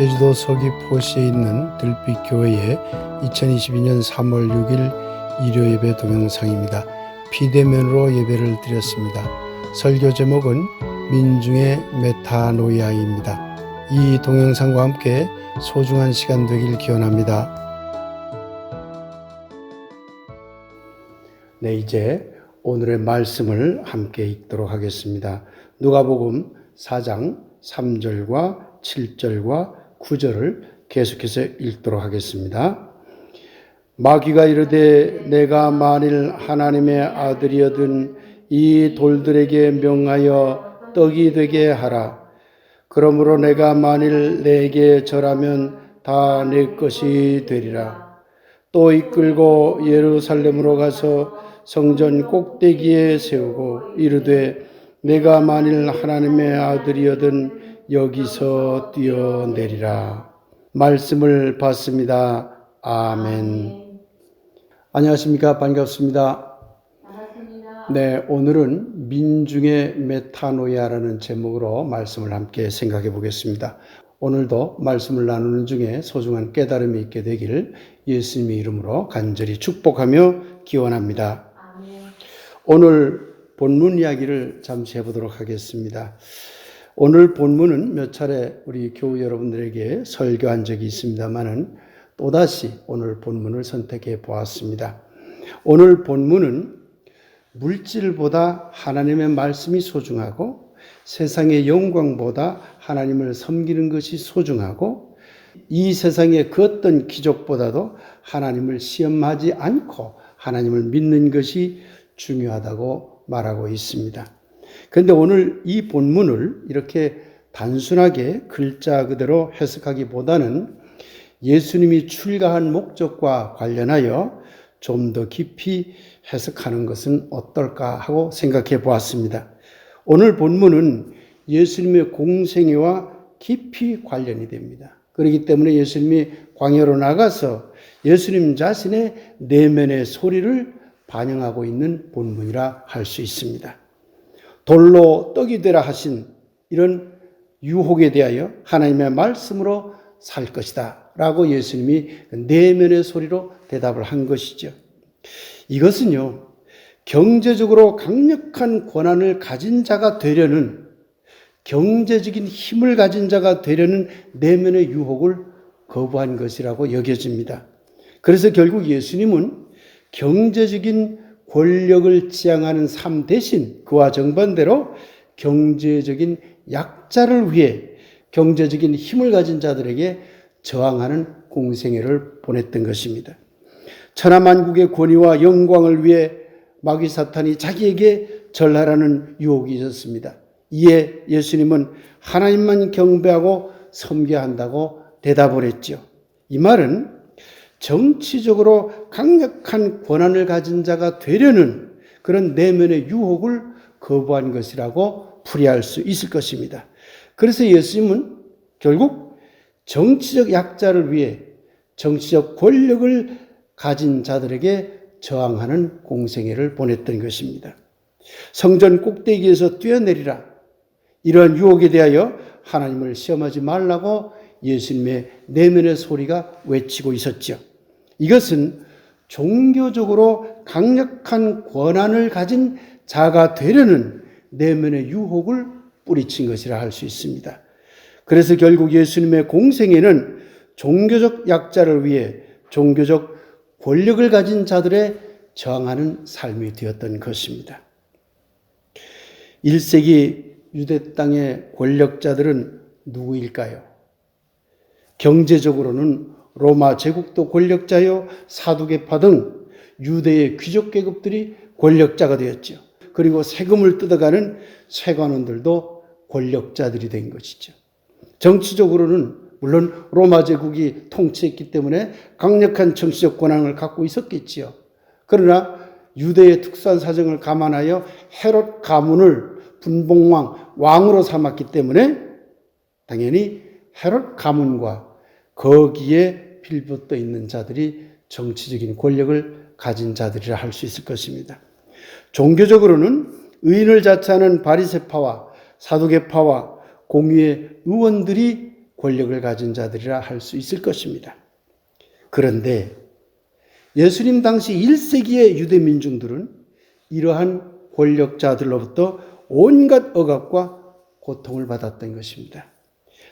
제주도 서귀포시에 있는 들빛교회의 2022년 3월 6일 일요 예배 동영상입니다. 비대면으로 예배를 드렸습니다. 설교 제목은 민중의 메타노이아입니다. 이 동영상과 함께 소중한 시간 되길 기원합니다. 네, 이제 오늘의 말씀을 함께 읽도록 하겠습니다. 누가복음 4장 3절과 7절과 9절을 계속해서 읽도록 하겠습니다. 마귀가 이르되 내가 만일 하나님의 아들이어든 이 돌들에게 명하여 떡이 되게 하라. 그러므로 내가 만일 내게 절하면 다 내 것이 되리라. 또 이끌고 예루살렘으로 가서 성전 꼭대기에 세우고 이르되 내가 만일 하나님의 아들이어든 여기서 뛰어내리라. 말씀을 받습니다. 아멘. 안녕하십니까. 반갑습니다. 네, 오늘은 민중의 메타노야라는 제목으로 말씀을 함께 생각해 보겠습니다. 오늘도 말씀을 나누는 중에 소중한 깨달음이 있게 되길 예수님의 이름으로 간절히 축복하며 기원합니다. 오늘 본문 이야기를 잠시 해보도록 하겠습니다. 오늘 본문은 몇 차례 우리 교우 여러분들에게 설교한 적이 있습니다만은 또다시 오늘 본문을 선택해 보았습니다. 오늘 본문은 물질보다 하나님의 말씀이 소중하고 세상의 영광보다 하나님을 섬기는 것이 소중하고 이 세상의 그 어떤 기적보다도 하나님을 시험하지 않고 하나님을 믿는 것이 중요하다고 말하고 있습니다. 그런데 오늘 이 본문을 이렇게 단순하게 글자 그대로 해석하기보다는 예수님이 출가한 목적과 관련하여 좀 더 깊이 해석하는 것은 어떨까 하고 생각해 보았습니다. 오늘 본문은 예수님의 공생애와 깊이 관련이 됩니다. 그렇기 때문에 예수님이 광야로 나가서 예수님 자신의 내면의 소리를 반영하고 있는 본문이라 할 수 있습니다. 돌로 떡이 되라 하신 이런 유혹에 대하여 하나님의 말씀으로 살 것이다. 라고 예수님이 내면의 소리로 대답을 한 것이죠. 이것은요, 경제적으로 강력한 권한을 가진 자가 되려는 경제적인 힘을 가진 자가 되려는 내면의 유혹을 거부한 것이라고 여겨집니다. 그래서 결국 예수님은 경제적인 권력을 지향하는 삶 대신 그와 정반대로 경제적인 약자를 위해 경제적인 힘을 가진 자들에게 저항하는 공생애를 보냈던 것입니다. 천하만국의 권위와 영광을 위해 마귀 사탄이 자기에게 절하라는 유혹이 있었습니다. 이에 예수님은 하나님만 경배하고 섬겨야 한다고 대답을 했죠. 이 말은 정치적으로 강력한 권한을 가진 자가 되려는 그런 내면의 유혹을 거부한 것이라고 풀이할 수 있을 것입니다. 그래서 예수님은 결국 정치적 약자를 위해 정치적 권력을 가진 자들에게 저항하는 공생애를 보냈던 것입니다. 성전 꼭대기에서 뛰어내리라. 이러한 유혹에 대하여 하나님을 시험하지 말라고 예수님의 내면의 소리가 외치고 있었죠. 이것은 종교적으로 강력한 권한을 가진 자가 되려는 내면의 유혹을 뿌리친 것이라 할 수 있습니다. 그래서 결국 예수님의 공생에는 종교적 약자를 위해 종교적 권력을 가진 자들의 저항하는 삶이 되었던 것입니다. 1세기 유대 땅의 권력자들은 누구일까요? 경제적으로는 로마 제국도 권력자요, 사두개파 등 유대의 귀족 계급들이 권력자가 되었죠. 그리고 세금을 뜯어가는 세관원들도 권력자들이 된 것이죠. 정치적으로는 물론 로마 제국이 통치했기 때문에 강력한 정치적 권한을 갖고 있었겠지요. 그러나 유대의 특수한 사정을 감안하여 헤롯 가문을 분봉왕 왕으로 삼았기 때문에 당연히 헤롯 가문과 거기에 빌붙어 있는 자들이 정치적인 권력을 가진 자들이라 할 수 있을 것입니다. 종교적으로는 의인을 자처하는 바리세파와 사두개파와 공의의 의원들이 권력을 가진 자들이라 할 수 있을 것입니다. 그런데 예수님 당시 1세기의 유대 민중들은 이러한 권력자들로부터 온갖 억압과 고통을 받았던 것입니다.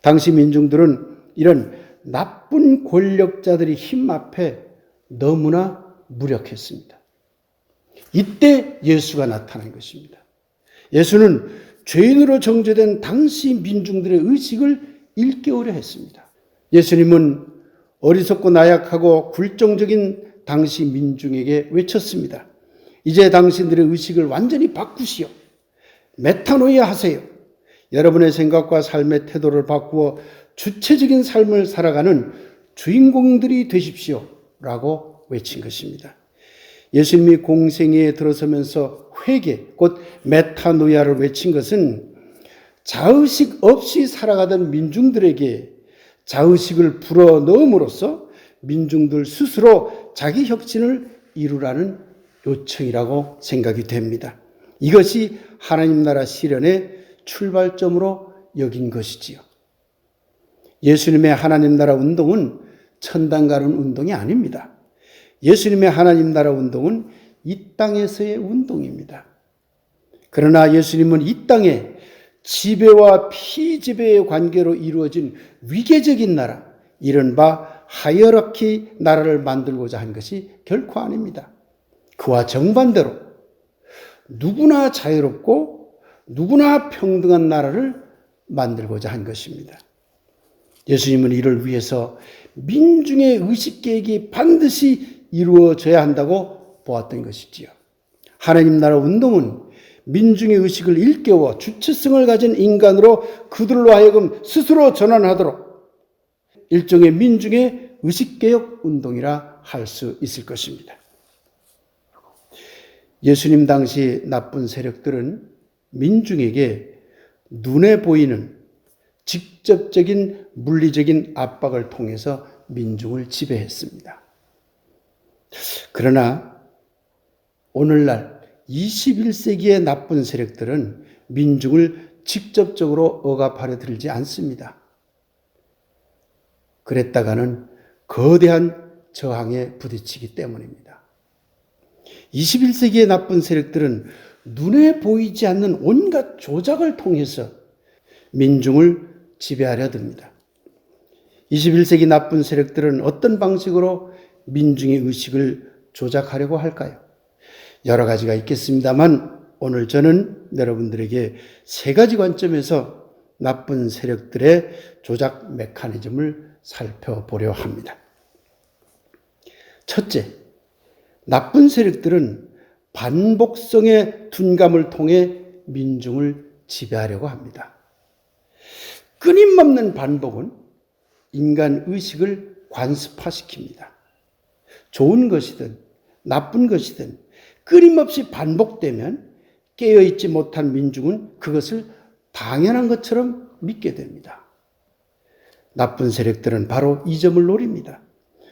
당시 민중들은 이런 나쁜 권력자들의 힘 앞에 너무나 무력했습니다. 이때 예수가 나타난 것입니다. 예수는 죄인으로 정죄된 당시 민중들의 의식을 일깨우려 했습니다. 예수님은 어리석고 나약하고 굴종적인 당시 민중에게 외쳤습니다. 이제 당신들의 의식을 완전히 바꾸시오. 메타노이아 하세요. 여러분의 생각과 삶의 태도를 바꾸어 주체적인 삶을 살아가는 주인공들이 되십시오. 라고 외친 것입니다. 예수님이 공생애에 들어서면서 회개, 곧 메타노이아를 외친 것은 자의식 없이 살아가던 민중들에게 자의식을 불어 넣음으로써 민중들 스스로 자기 혁신을 이루라는 요청이라고 생각이 됩니다. 이것이 하나님 나라 실현의 출발점으로 여긴 것이지요. 예수님의 하나님 나라 운동은 천당 가는 운동이 아닙니다. 예수님의 하나님 나라 운동은 이 땅에서의 운동입니다. 그러나 예수님은 이 땅에 지배와 피지배의 관계로 이루어진 위계적인 나라, 이른바 하이어라키 나라를 만들고자 한 것이 결코 아닙니다. 그와 정반대로 누구나 자유롭고 누구나 평등한 나라를 만들고자 한 것입니다. 예수님은 이를 위해서 민중의 의식 계획이 반드시 이루어져야 한다고 보았던 것이지요. 하나님 나라 운동은 민중의 의식을 일깨워 주체성을 가진 인간으로 그들로 하여금 스스로 전환하도록 일종의 민중의 의식개혁 운동이라 할 수 있을 것입니다. 예수님 당시 나쁜 세력들은 민중에게 눈에 보이는 직접적인 물리적인 압박을 통해서 민중을 지배했습니다. 그러나 오늘날 21세기의 나쁜 세력들은 민중을 직접적으로 억압하려 들지 않습니다. 그랬다가는 거대한 저항에 부딪히기 때문입니다. 21세기의 나쁜 세력들은 눈에 보이지 않는 온갖 조작을 통해서 민중을 지배하려 듭니다. 21세기 나쁜 세력들은 어떤 방식으로 민중의 의식을 조작하려고 할까요? 여러 가지가 있겠습니다만 오늘 저는 여러분들에게 세 가지 관점에서 나쁜 세력들의 조작 메커니즘을 살펴보려 합니다. 첫째, 나쁜 세력들은 반복성의 둔감을 통해 민중을 지배하려고 합니다. 끊임없는 반복은 인간 의식을 관습화시킵니다. 좋은 것이든 나쁜 것이든 끊임없이 반복되면 깨어있지 못한 민중은 그것을 당연한 것처럼 믿게 됩니다. 나쁜 세력들은 바로 이 점을 노립니다.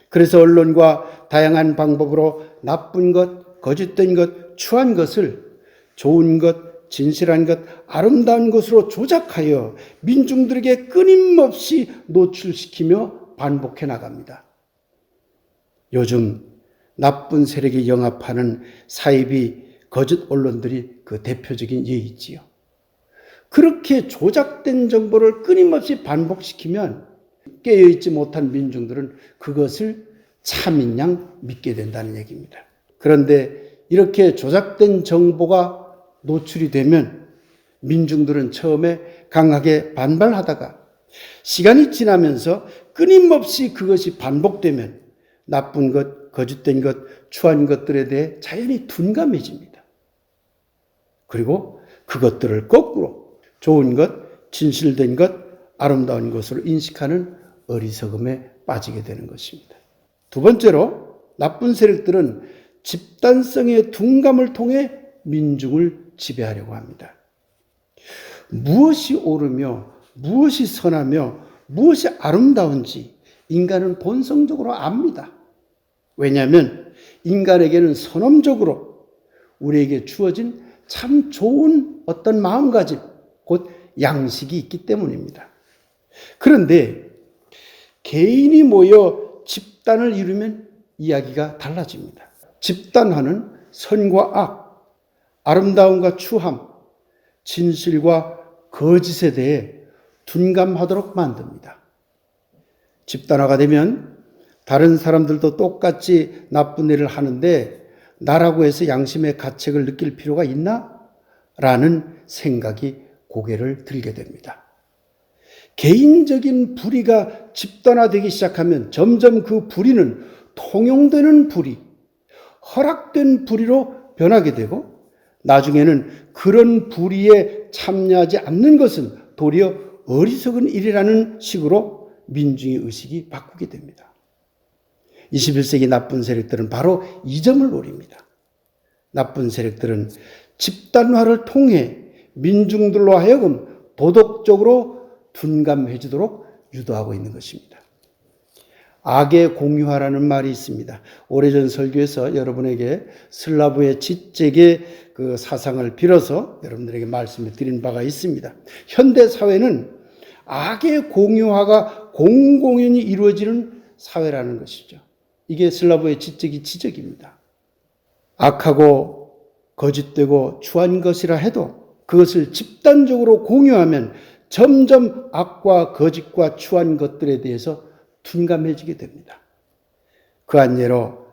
그래서 언론과 다양한 방법으로 나쁜 것, 거짓된 것, 추한 것을 좋은 것, 진실한 것, 아름다운 것으로 조작하여 민중들에게 끊임없이 노출시키며 반복해 나갑니다. 요즘 나쁜 세력에 영합하는 사이비 거짓 언론들이 그 대표적인 예이지요. 그렇게 조작된 정보를 끊임없이 반복시키면 깨어있지 못한 민중들은 그것을 참인 양 믿게 된다는 얘기입니다. 그런데 이렇게 조작된 정보가 노출이 되면 민중들은 처음에 강하게 반발하다가 시간이 지나면서 끊임없이 그것이 반복되면 나쁜 것, 거짓된 것, 추한 것들에 대해 자연히 둔감해집니다. 그리고 그것들을 거꾸로 좋은 것, 진실된 것, 아름다운 것으로 인식하는 어리석음에 빠지게 되는 것입니다. 두 번째로 나쁜 세력들은 집단성의 둔감을 통해 민중을 지배하려고 합니다. 무엇이 옳으며 무엇이 선하며 무엇이 아름다운지 인간은 본성적으로 압니다. 왜냐하면 인간에게는 선험적으로 우리에게 주어진 참 좋은 어떤 마음가짐, 곧 양식이 있기 때문입니다. 그런데 개인이 모여 집단을 이루면 이야기가 달라집니다. 집단화는 선과 악, 아름다움과 추함, 진실과 거짓에 대해 둔감하도록 만듭니다. 집단화가 되면 다른 사람들도 똑같이 나쁜 일을 하는데 나라고 해서 양심의 가책을 느낄 필요가 있나? 라는 생각이 고개를 들게 됩니다. 개인적인 불의가 집단화되기 시작하면 점점 그 불의는 통용되는 불의, 허락된 불의로 변하게 되고 나중에는 그런 불의에 참여하지 않는 것은 도리어 어리석은 일이라는 식으로 민중의 의식이 바꾸게 됩니다. 21세기 나쁜 세력들은 바로 이 점을 노립니다. 나쁜 세력들은 집단화를 통해 민중들로 하여금 도덕적으로 둔감해지도록 유도하고 있는 것입니다. 악의 공유화라는 말이 있습니다. 오래전 설교에서 여러분에게 슬라브의 지적의 그 사상을 빌어서 여러분들에게 말씀을 드린 바가 있습니다. 현대 사회는 악의 공유화가 공공연히 이루어지는 사회라는 것이죠. 이게 슬라브의 지적이 지적입니다. 악하고 거짓되고 추한 것이라 해도 그것을 집단적으로 공유하면 점점 악과 거짓과 추한 것들에 대해서 둔감해지게 됩니다. 그한 예로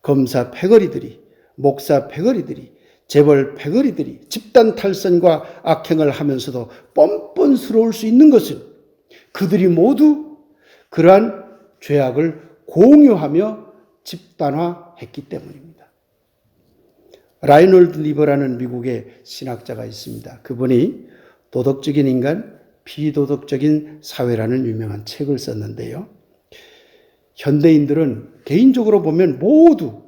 검사 패거리들이, 목사 패거리들이, 재벌 패거리들이 집단 탈선과 악행을 하면서도 뻔뻔스러울 수 있는 것은 그들이 모두 그러한 죄악을 공유하며 집단화했기 때문입니다. 라이놀드 리버라는 미국의 신학자가 있습니다. 그분이 도덕적인 인간, 비도덕적인 사회라는 유명한 책을 썼는데요. 현대인들은 개인적으로 보면 모두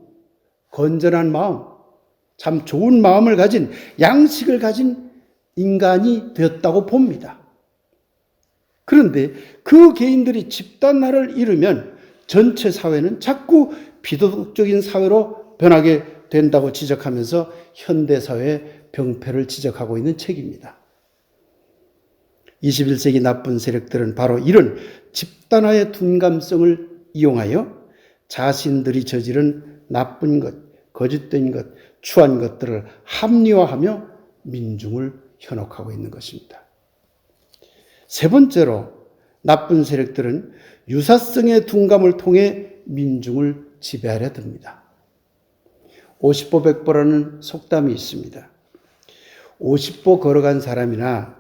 건전한 마음, 참 좋은 마음을 가진 양식을 가진 인간이 되었다고 봅니다. 그런데 그 개인들이 집단화를 이루면 전체 사회는 자꾸 비도덕적인 사회로 변하게 된다고 지적하면서 현대 사회의 병폐를 지적하고 있는 책입니다. 21세기 나쁜 세력들은 바로 이런 집단화의 둔감성을 이용하여 자신들이 저지른 나쁜 것, 거짓된 것, 추한 것들을 합리화하며 민중을 현혹하고 있는 것입니다. 세 번째로 나쁜 세력들은 유사성의 둔감을 통해 민중을 지배하려 듭니다. 50보 100보라는 속담이 있습니다. 50보 걸어간 사람이나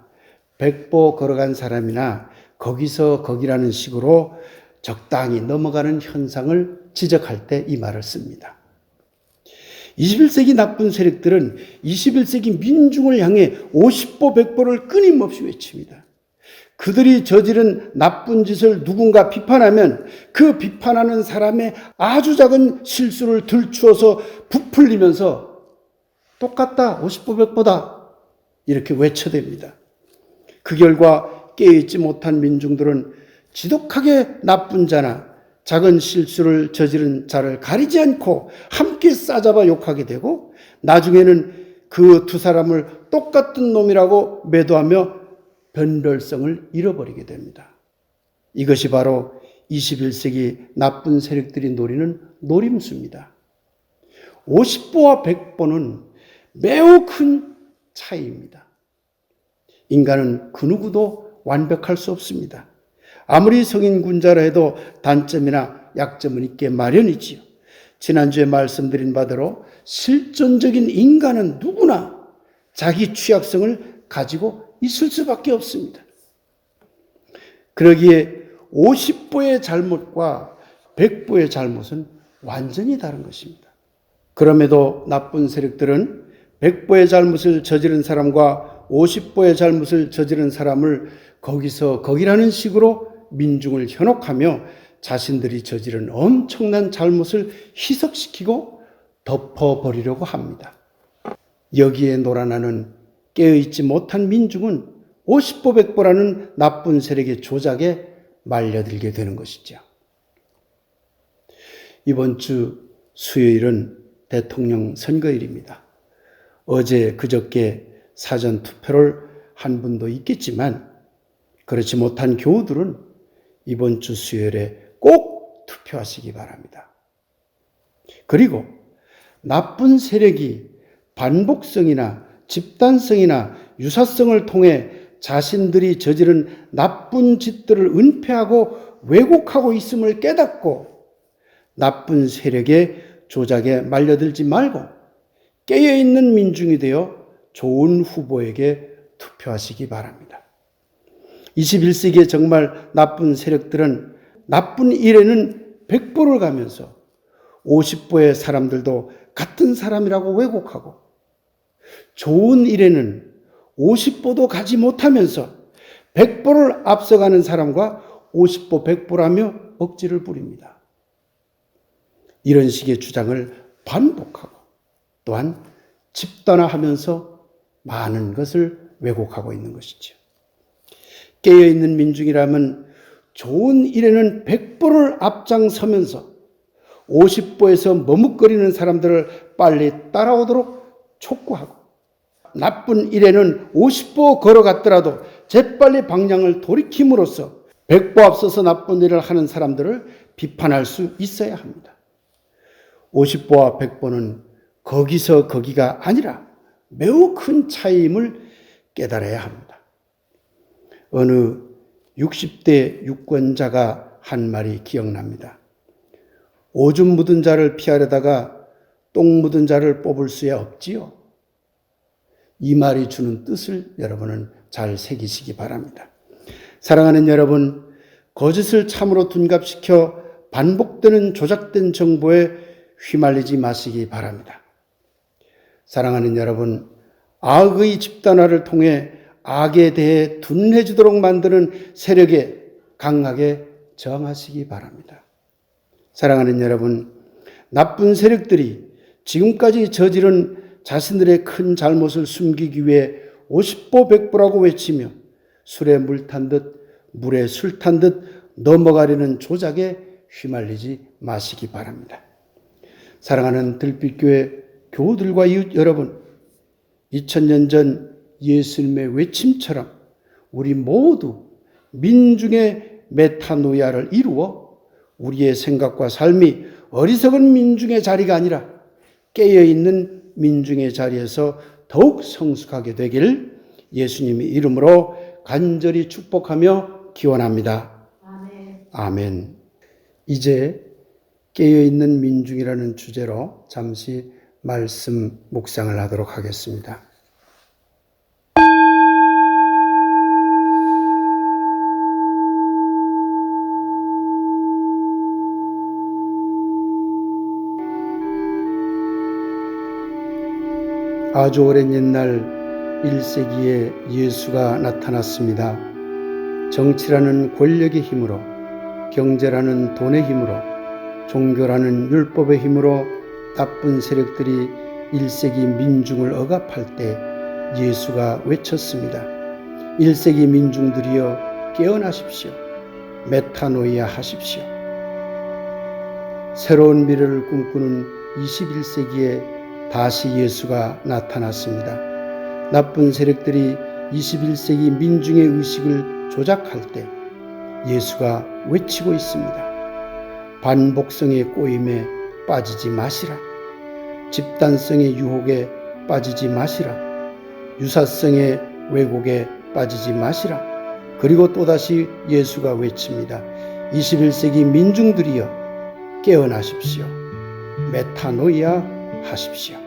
100보 걸어간 사람이나 거기서 거기라는 식으로 적당히 넘어가는 현상을 지적할 때 이 말을 씁니다. 21세기 나쁜 세력들은 21세기 민중을 향해 50보 100보를 끊임없이 외칩니다. 그들이 저지른 나쁜 짓을 누군가 비판하면 그 비판하는 사람의 아주 작은 실수를 들추어서 부풀리면서 똑같다, 50보 100보다 이렇게 외쳐댑니다. 그 결과 깨어있지 못한 민중들은 지독하게 나쁜 자나 작은 실수를 저지른 자를 가리지 않고 함께 싸잡아 욕하게 되고 나중에는 그 두 사람을 똑같은 놈이라고 매도하며 변별성을 잃어버리게 됩니다. 이것이 바로 21세기 나쁜 세력들이 노리는 노림수입니다. 50보와 100보는 매우 큰 차이입니다. 인간은 그 누구도 완벽할 수 없습니다. 아무리 성인 군자라 해도 단점이나 약점은 있게 마련이지요. 지난주에 말씀드린 바대로 실존적인 인간은 누구나 자기 취약성을 가지고 있을 수밖에 없습니다. 그러기에 50보의 잘못과 100보의 잘못은 완전히 다른 것입니다. 그럼에도 나쁜 세력들은 100보의 잘못을 저지른 사람과 50보의 잘못을 저지른 사람을 거기서 거기라는 식으로 민중을 현혹하며 자신들이 저지른 엄청난 잘못을 희석시키고 덮어버리려고 합니다. 여기에 놀아나는 깨어있지 못한 민중은 50보 100보라는 나쁜 세력의 조작에 말려들게 되는 것이죠. 이번 주 수요일은 대통령 선거일입니다. 어제 그저께 사전 투표를 한 분도 있겠지만 그렇지 못한 교우들은 이번 주 수요일에 꼭 투표하시기 바랍니다. 그리고 나쁜 세력이 반복성이나 집단성이나 유사성을 통해 자신들이 저지른 나쁜 짓들을 은폐하고 왜곡하고 있음을 깨닫고 나쁜 세력의 조작에 말려들지 말고 깨어있는 민중이 되어 좋은 후보에게 투표하시기 바랍니다. 21세기에 정말 나쁜 세력들은 나쁜 일에는 100보를 가면서 50보의 사람들도 같은 사람이라고 왜곡하고 좋은 일에는 50보도 가지 못하면서 100보를 앞서가는 사람과 50보, 100보라며 억지를 부립니다. 이런 식의 주장을 반복하고 또한 집단화하면서 많은 것을 왜곡하고 있는 것이죠. 깨어 있는 민중이라면 좋은 일에는 100보를 앞장서면서 50보에서 머뭇거리는 사람들을 빨리 따라오도록 촉구하고 나쁜 일에는 50보 걸어갔더라도 재빨리 방향을 돌이킴으로써 100보 앞서서 나쁜 일을 하는 사람들을 비판할 수 있어야 합니다. 50보와 100보는 거기서 거기가 아니라 매우 큰 차이임을 깨달아야 합니다. 어느 60대 유권자가 한 말이 기억납니다. 오줌 묻은 자를 피하려다가 똥 묻은 자를 뽑을 수야 없지요. 이 말이 주는 뜻을 여러분은 잘 새기시기 바랍니다. 사랑하는 여러분, 거짓을 참으로 둔갑시켜 반복되는 조작된 정보에 휘말리지 마시기 바랍니다. 사랑하는 여러분, 악의 집단화를 통해 악에 대해 둔해지도록 만드는 세력에 강하게 저항하시기 바랍니다. 사랑하는 여러분, 나쁜 세력들이 지금까지 저지른 자신들의 큰 잘못을 숨기기 위해 50보 100보라고 외치며 술에 물 탄 듯 물에 술 탄 듯 넘어가려는 조작에 휘말리지 마시기 바랍니다. 사랑하는 들빛교회 교우들과 이웃 여러분, 2000년 전 예수님의 외침처럼 우리 모두 민중의 메타노야를 이루어 우리의 생각과 삶이 어리석은 민중의 자리가 아니라 깨어있는 민중의 자리에서 더욱 성숙하게 되길 예수님의 이름으로 간절히 축복하며 기원합니다. 아멘. 아멘. 이제 깨어있는 민중이라는 주제로 잠시 말씀 묵상을 하도록 하겠습니다. 아주 오랜 옛날 1세기에 예수가 나타났습니다. 정치라는 권력의 힘으로, 경제라는 돈의 힘으로, 종교라는 율법의 힘으로 나쁜 세력들이 1세기 민중을 억압할 때 예수가 외쳤습니다. 1세기 민중들이여 깨어나십시오. 메타노이아 하십시오. 새로운 미래를 꿈꾸는 21세기에 다시 예수가 나타났습니다. 나쁜 세력들이 21세기 민중의 의식을 조작할 때 예수가 외치고 있습니다. 반복성의 꼬임에 빠지지 마시라. 집단성의 유혹에 빠지지 마시라. 유사성의 왜곡에 빠지지 마시라. 그리고 또다시 예수가 외칩니다. 21세기 민중들이여 깨어나십시오. 메타노이아 하십시오.